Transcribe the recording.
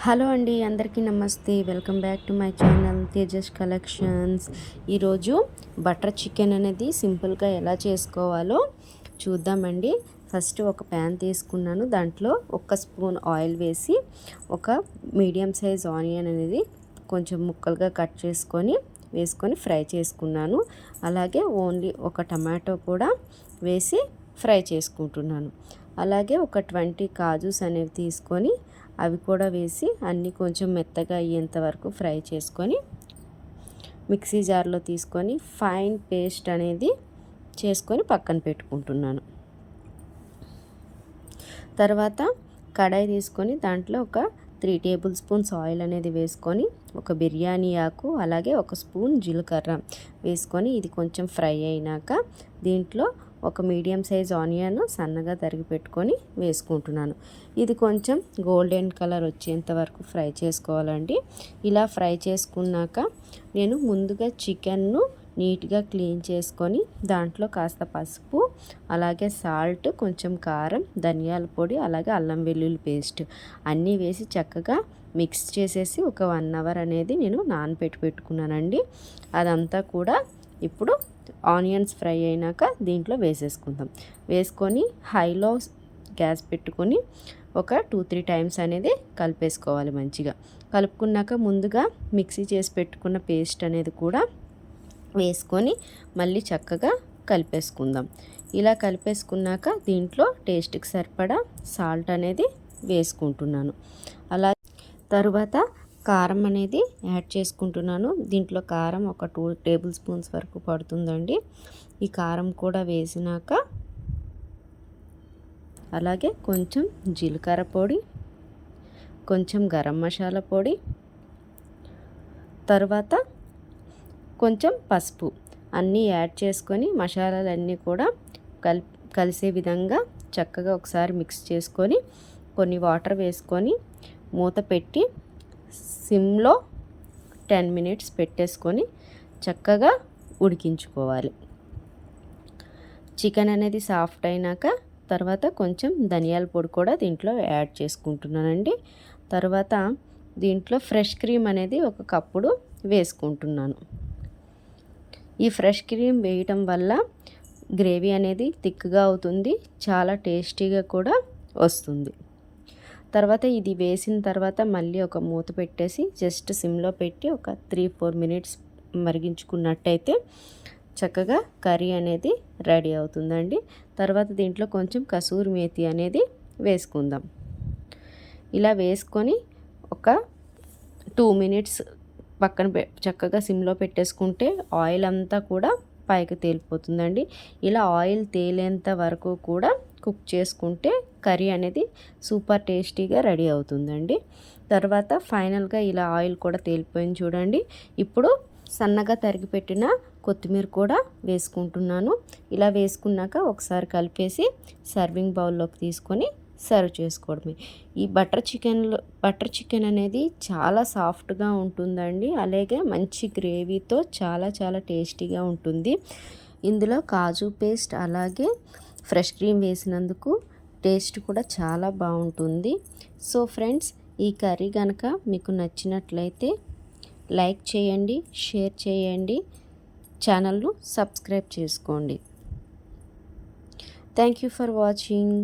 Hello అండి అందరికీ నమస్తే. Welcome back to my channel Tejas collections. ఈరోజు బటర్ చికెన్ అనేది సింపుల్గా ఎలా చేసుకోవాలో చూద్దామండి. ఫస్ట్ ఒక ప్యాన్ తీసుకున్నాను. దాంట్లో ఒక స్పూన్ ఆయిల్ వేసి ఒక మీడియం సైజ్ ఆనియన్ అనేది కొంచెం ముక్కలుగా కట్ చేసుకొని వేసుకొని ఫ్రై చేసుకున్నాను. అలాగే ఓన్లీ ఒక టమాటో కూడా వేసి ఫ్రై చేసుకుంటున్నాను. అలాగే ఒక ట్వంటీ కాజూస్ అనేవి తీసుకొని అవి కూడా వేసి అన్నీ కొంచెం మెత్తగా అయ్యేంత వరకు ఫ్రై చేసుకొని మిక్సీ జార్లో తీసుకొని ఫైన్ పేస్ట్ అనేది చేసుకొని పక్కన పెట్టుకుంటున్నాను. తర్వాత కడాయి తీసుకొని దాంట్లో ఒక త్రీ టేబుల్ స్పూన్స్ ఆయిల్ అనేది వేసుకొని ఒక బిర్యానీ ఆకు అలాగే ఒక స్పూన్ జీలకర్ర వేసుకొని ఇది కొంచెం ఫ్రై అయినాక దీంట్లో ఒక మీడియం సైజ్ ఆనియన్ సన్నగా తరిగి పెట్టుకొని వేసుకుంటున్నాను. ఇది కొంచెం గోల్డెన్ కలర్ వచ్చేంత వరకు ఫ్రై చేసుకోవాలండి. ఇలా ఫ్రై చేసుకున్నాక నేను ముందుగా చికెన్ను నీట్గా క్లీన్ చేసుకొని దాంట్లో కాస్త పసుపు అలాగే సాల్ట్ కొంచెం కారం ధనియాల పొడి అలాగే అల్లం వెల్లుల్లి పేస్ట్ అన్నీ వేసి చక్కగా మిక్స్ చేసేసి ఒక వన్ అవర్ అనేది నేను నానబెట్టి పెట్టుకున్నానండి. అదంతా కూడా ఇప్పుడు ఆనియన్స్ ఫ్రై అయినాక దీంట్లో వేసేసుకుందాం. వేసుకొని హైలో గ్యాస్ పెట్టుకొని ఒక టూ త్రీ టైమ్స్ అనేది కలిపేసుకోవాలి మంచిగా. కలుపుకున్నాక ముందుగా మిక్సీ చేసి పెట్టుకున్న పేస్ట్ అనేది కూడా వేసుకొని మళ్ళీ చక్కగా కలిపేసుకుందాం. ఇలా కలిపేసుకున్నాక దీంట్లో టేస్ట్కి సరిపడా సాల్ట్ అనేది వేసుకుంటున్నాను. అలా తరువాత కారం అనేది యాడ్ చేసుకుంటున్నాను. దీంట్లో కారం ఒక టూ టేబుల్ స్పూన్స్ వరకు పడుతుందండి. ఈ కారం కూడా వేసినాక అలాగే కొంచెం జీలకర్ర పొడి కొంచెం గరం మసాలా పొడి తర్వాత కొంచెం పసుపు అన్నీ యాడ్ చేసుకొని మసాలాలన్నీ కూడా కల్ కలిసే విధంగా చక్కగా ఒకసారి మిక్స్ చేసుకొని కొన్ని వాటర్ వేసుకొని మూత పెట్టి సిమ్లో టెన్ మినిట్స్ పెట్టేసుకొని చక్కగా ఉడికించుకోవాలి. చికెన్ అనేది సాఫ్ట్ అయినాక తర్వాత కొంచెం ధనియాల పొడి కూడా దీంట్లో యాడ్ చేసుకుంటున్నానండి. తర్వాత దీంట్లో ఫ్రెష్ క్రీమ్ అనేది ఒక కప్పుడు వేసుకుంటున్నాను. ఈ ఫ్రెష్ క్రీమ్ వేయటం వల్ల గ్రేవీ అనేది థిక్గా అవుతుంది చాలా టేస్టీగా కూడా వస్తుంది. తర్వాత ఇది వేసిన తర్వాత మళ్ళీ ఒక మూత పెట్టేసి జస్ట్ సిమ్లో పెట్టి ఒక త్రీ ఫోర్ మినిట్స్ మరిగించుకున్నట్టయితే చక్కగా కర్రీ అనేది రెడీ అవుతుందండి. తర్వాత దీంట్లో కొంచెం కసూరి మేతి అనేది వేసుకుందాం. ఇలా వేసుకొని ఒక టూ మినిట్స్ పక్కన చక్కగా సిమ్లో పెట్టేసుకుంటే ఆయిల్ అంతా కూడా పైకి తేలిపోతుందండి. ఇలా ఆయిల్ తేలేంత వరకు కూడా కుక్ చేసుకుంటే కర్రీ అనేది సూపర్ టేస్టీగా రెడీ అవుతుందండి. తర్వాత ఫైనల్గా ఇలా ఆయిల్ కూడా తేలిపోయింది చూడండి. ఇప్పుడు సన్నగా తరిగి పెట్టిన కొత్తిమీర కూడా వేసుకుంటున్నాను. ఇలా వేసుకున్నాక ఒకసారి కలిపేసి సర్వింగ్ బౌల్లోకి తీసుకొని సర్వ్ చేసుకోవడమే. ఈ బటర్ చికెన్లో బటర్ చికెన్ అనేది చాలా సాఫ్ట్గా ఉంటుందండి. అలాగే మంచి గ్రేవీతో చాలా చాలా టేస్టీగా ఉంటుంది. ఇందులో కాజు పేస్ట్ అలాగే ఫ్రెష్ క్రీమ్ వేసినందుకు టేస్ట్ కూడా చాలా బాగుంటుంది. సో ఫ్రెండ్స్ ఈ కర్రీ కనుక మీకు నచ్చినట్లయితే లైక్ చేయండి షేర్ చేయండి ఛానల్ను సబ్స్క్రైబ్ చేసుకోండి. Thank you for watching.